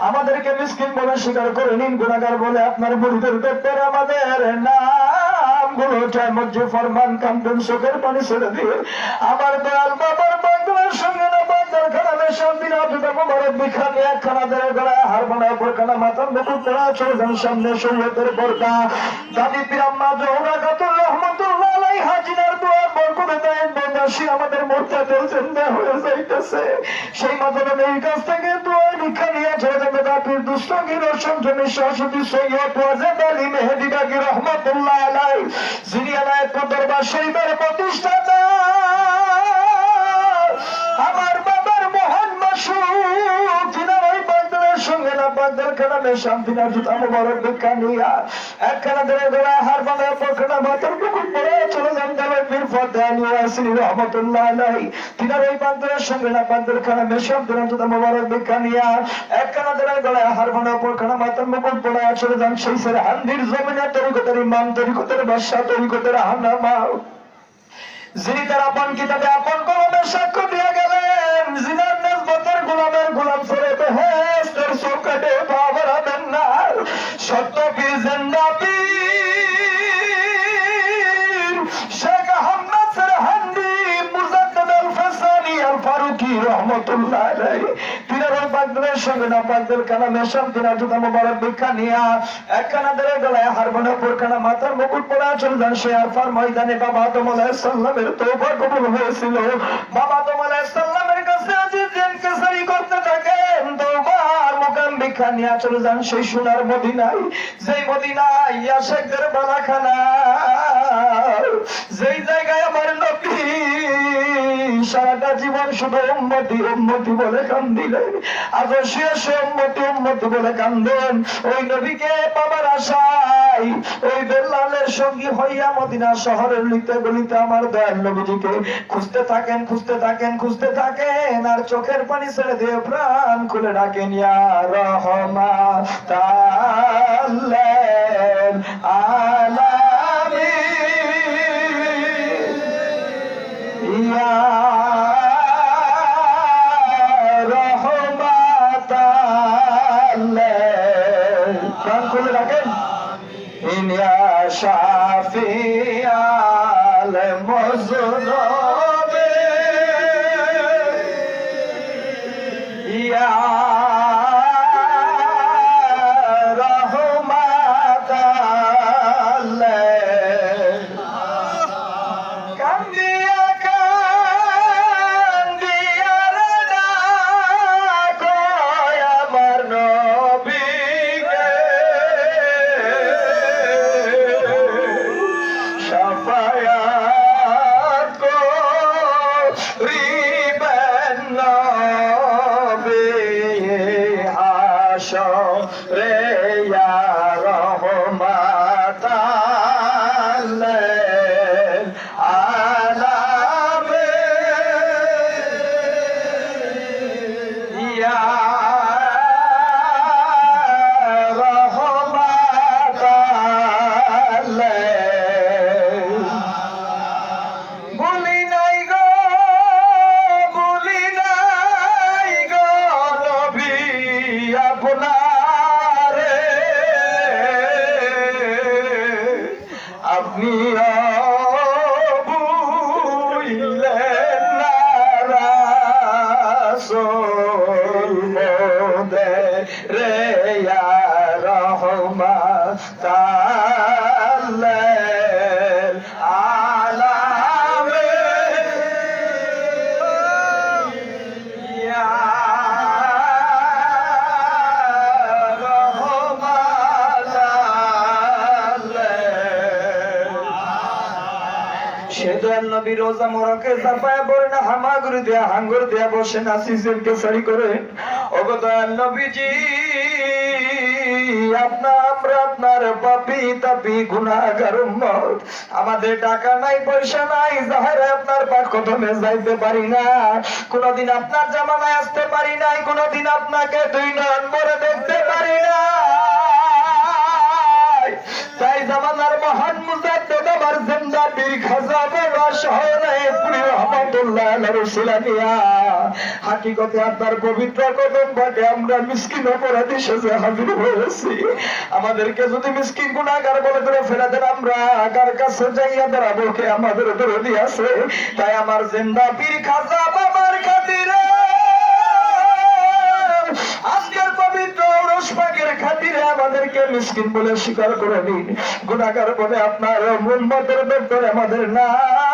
আমাদেরকে মিসকিন বলে স্বীকার করে নিন, গুণাগার বলে আপনার মুড়িদের ব্যাপারে আমাদের নাম। গুলো মজ্জে ফরমান কান্দন চোখের পানি ছেড়ে দিয়ে। আমার দয়াল বাবার বাংলার সঙ্গে না বাংলার খানামে শান্তি না মোবারক বিখানে একখানা দেড় গড়ায় হার বানায় পরখানা মাথার মুকুট করা চলে সামনে শরীয়তের পর্দা। দাদি পিরাম্মা জোহরা কাতুল রহমতুল্লাহ হাজিনার দোয়া বরকতে দেন। বন্দাসী আমাদের মোর্চা চলছেন না হয়ে যাইতেছে। সেই মাধ্যমে এই কাছ থেকে দোয়া লিখা নিয়ে চলে যাবে দাপির দুষ্টগির সঞ্জনী সরস্বতী সৈয়দ ওয়াজেদ আলী মেহেদি বাগি রহমতুল্লাহ আলাই যিনি আলায় দরবার শরীফের প্রতিষ্ঠাতা। আমার না বাগদার কালামে শান্তি না জুতা মোবারক ভিক্ষা নিয়া একখানা ধরে ধরে হার বানায় পক্ষনা মাথার পুকুর পরে চলে যান গেলেন বীর ফদানি ওয়াসির রহমতুল্লাহ আলাই তিনার ওই বাগদানের সঙ্গে না বাগদার কালামে শান্তি না জুতা মোবারক ভিক্ষা নিয়া একখানা হার বানায় পক্ষনা মাথার মুকুট পরে চলে যান সেই যিনি তার আপন কিতাবে আপন কলমের সঙ্গে না বাগদার কালামে শান্তি না জুতা মোবারক ভিক্ষা নিয়া একখানা ধরে গলায় হারবানা পরখানা মাথার মুকুট পরা চলে যান সে আরফার ময়দানে বাবা আদম আলাইহিস সালামের তওবা হয়েছিল। বাবা আদম আলাইহিস কাছে আজিজ ইনকিসারি করতে মদিনায়। যেই জায়গায় আমার নবী সারাটা জীবন শুধু উন্মতি উম্মতি বলে কান্দিলেন। আজও শেষ উম্মতি উম্মতি বলে কান্দেন। ওই নবীকে পাবার আশায়, ওই বেল্লালের সঙ্গী হইয়া মদিনা শহরের লিতে গলিতে আমার দয়াল নবীজিকে খুঁজতে থাকেন খুঁজতে থাকেন খুঁজতে থাকেন, আর চোখের পানি ছেড়ে দিয়ে প্রাণ খুলে ডাকেন রহমা তাল্লেন আলামিন। ইয়া রাখেন ইনিয়া শাফিয়াল আপনারে করে। আপনার পাপি তাপি উম্মত। আমাদের টাকা নাই, পয়সা নাই আপনার পাক যাইতে পারি না। কোনদিন আপনার জামানায় আসতে পারি নাই, কোনদিন আপনাকে দুই নয়ন ভরে দেখতে পারি না তাই জামানার মহান মুজাদ্দেদ হাকিকতে আপনার পবিত্র কদম বাটে আমরা মিসকিন অপরাধী সেজে হাজির হয়েছি। আমাদেরকে যদি মিসকিন গুণাগার বলে ধরে ফেরা দেন আমরা, আগার কাছে যাইয়া দাঁড়াবো কে? আমাদের বিরোধী আছে। তাই আমার জিন্দা পীর খাজা বাবার খাতিরে পাকের খাতিরে আমাদেরকে মিসকিন বলে স্বীকার করে দিন গুণাকার বলে আপনার মুম্মতের ব্যাপারে আমাদের নাম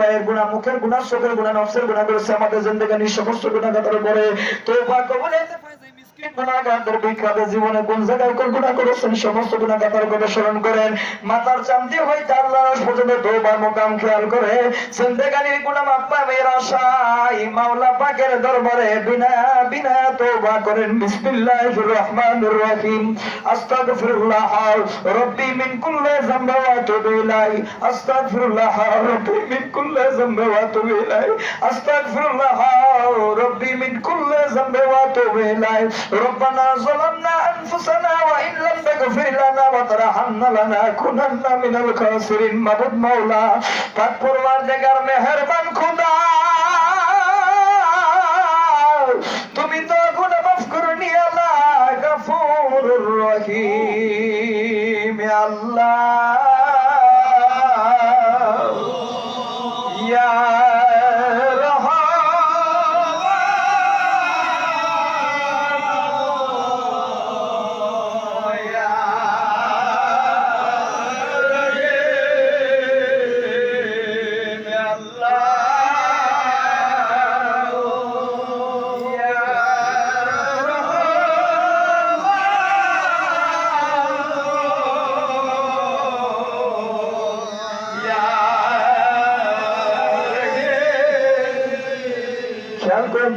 পায়ের গুণা, মুখের গুণা চোখের গুণা, নফসের গুণা করেছে আমাদের জিন্দগানি সমস্ত গুণা কাতার উপরে তো বা কবলে গুণাগারদের বিখ্যাত জীবনে কোন জায়গায় কোন গুণা করেছেন? সমস্ত গুণা কাতার কথা স্মরণ করেন। মাতার চান্দি হইতে আল্লাহ পর্যন্ত দোবার মোকাম খেয়াল করে। জিন্দগানির গুণা মাপ্পা মেয়ের আশাই মাওলা পাকের দরবারে বিনা বিনা তোবা করেন। বিসমিল্লাহির রহমানির রহিম। আস্তাগফিরুল্লাহ, রব্বি মিন কুল্লি যামবি ওয়া আতুবু ইলাই আস্তাগফিরুল্লাহ, রব্বি মিন কুল্লি যামবি ওয়া আতুবু ইলাই আস্তাগফিরুল্লাহ, রব্বি মিন কুল্লি যামবি ওয়া আতুবু ইলাই ربنا ظلمنا انفسنا وان لم تغفر لنا وترحمنا لنكونن من الخاسرين মাবুদ মাওলা পাক পরওয়ারদিগার মেহেরবান খোদা তুমি তো গুনাহ মাফ করনি আল্লাহ গফুরুর রহিম ইয়া আল্লাহ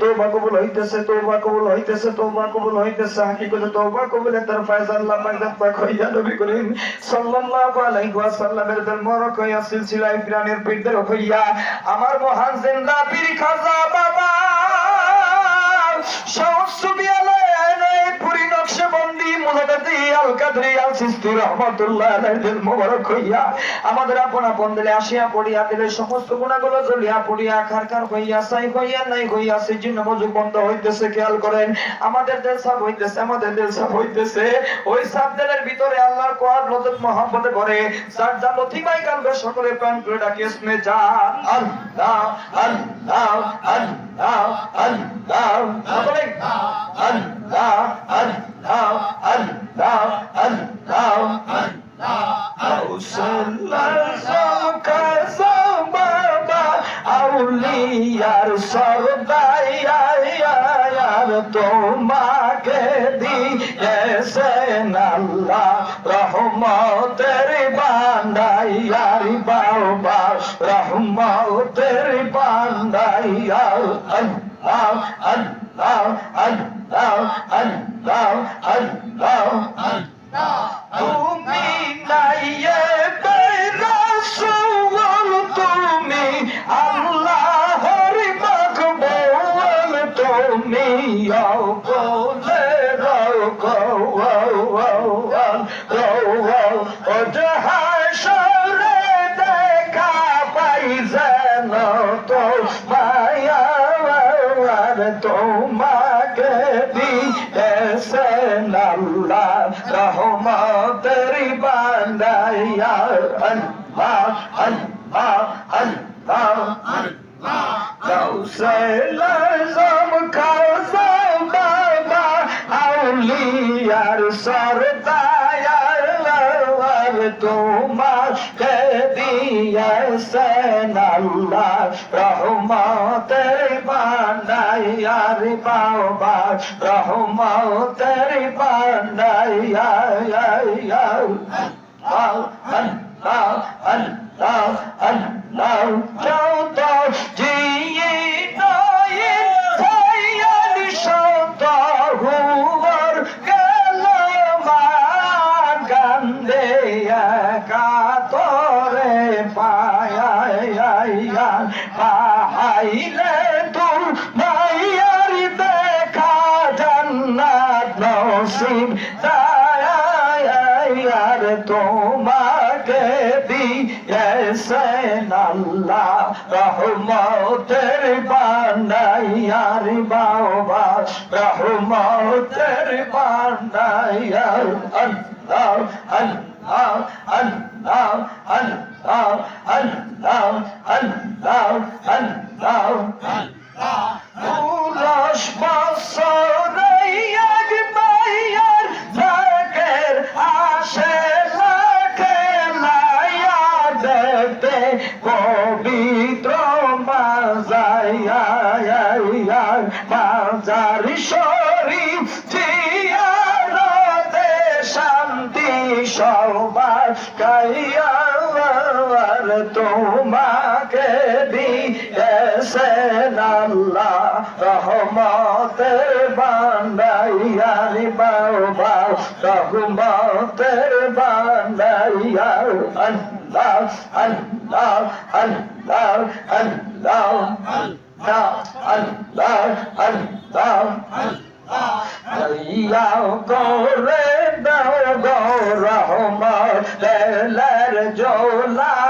তওবা কবুল হইতেছে, তওবা কবুল হইতেছে, তওবা কবুল হইতেছে। হাকিকতে তওবা কবুল তার ফয়সাল আল্লাহ পাক দাতা কইয়া নবী করিম সাল্লাল্লাহু আলাইহি ওয়াসাল্লামের দল মরক হইয়া সিলসিলা ইকরানের পীরদের হইয়া আমার মহান জিন্দা পীর খাজা কাদরি আমাদের আপন আপন দিলে আসিয়া পড়িয়া দিলে সমস্ত গুণাগুলো জ্বলিয়া পড়িয়া খারখার হইয়া, সাই হইয়া, নাই হইয়া সেজন্য মজু বন্ধ হইতেছে, খেয়াল করেন, আমাদের দিল সাফ হইতেছে, আমাদের দিল সাফ হইতেছে, ওই সাফ দিলের ভিতরে আল্লাহর কোয়ার লজত মহব্বতে ভরে, যার যা লতিমাই কালবে, সকলে প্রাণ করে ডাকি, ইসমে জান আল্লাহ আল্লাহ আল্লাহ আল্লাহ আল্লাহ আল্লাহ আউলিয়ার সরদাইয়ার তোমাকে দিয়েছেন আল্লাহ। রহমতের বান্দাইয়ার বাবা রহমতের বান্দাইয়ার আল্লাহ আল্লাহ আল্লাহ। আল্লাহ সব খাও বাবা আউলিয়ার সরদায়ার তোমার দিয়েছেন আল্লাহ রহমতের বানাইয়ার বাবা রহমতের বানাইয়া Allah, Allah, Allah, Allah, Allah, Allah, Allah, তোমাকে দিয়েছেন আল্লাহ রহমতের বান্দাইয়ার বাবা রহমতের বান্দাইয়ার আল্লাহ আল্লাহ আল্লাহ আল্লাহ আল্লাহ আল্লাহ আল্লাহ উলস তোমাকে দিয়েছেন আল্লাহ রহমতের বান্দাইয়ারি বাবা রহমতের বান্দাইয়ার আল্লাহ আল্লাহ আল্লাহ আল্লাহ আল্লাহ আল্লাহ আল্লাহ দয়াও করে দাও গো রহমত জোলা।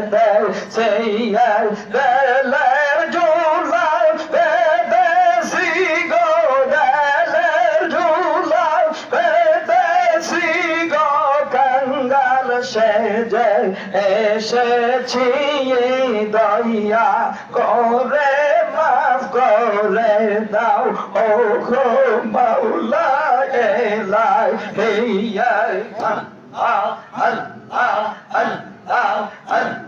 বেদে সেইয়ার বেলের ঝুলাও বেদে সিগ বেলের ঝুলাও বেদে সিগ কঙ্গাল সেজে এসেছি দয়া করে মাফ করে দাও ও খো মাওলা এলাই হেয়া Allah, Allah, Allah, Allah.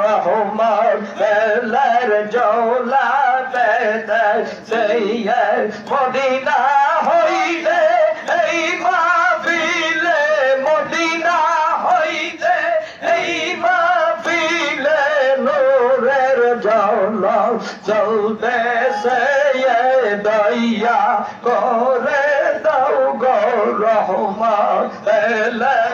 Rahman, বেলার জৌলা বেদে সেইয়ে মদিনা হইতে, এই মাহফিলে মদিনা হইতে, এই মাহফিলে নূরের জৌলা চলতে সেইয়ে দয়া করে দাও গো রহমান, বেলার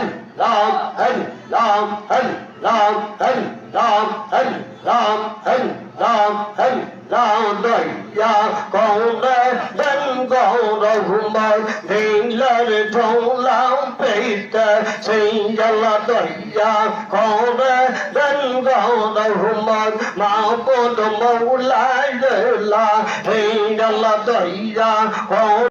Hari Ram Hari Ram Hari Ram Hari Ram Hari Ram Hari Ram Hari Ram Daya con đê đến con rồi hùng bay Điện lên thôn lão bị tê Xin dân là daya con đê đến con rồi hùng bay Mạo con đồng mẫu lái lê la Xin dân là daya con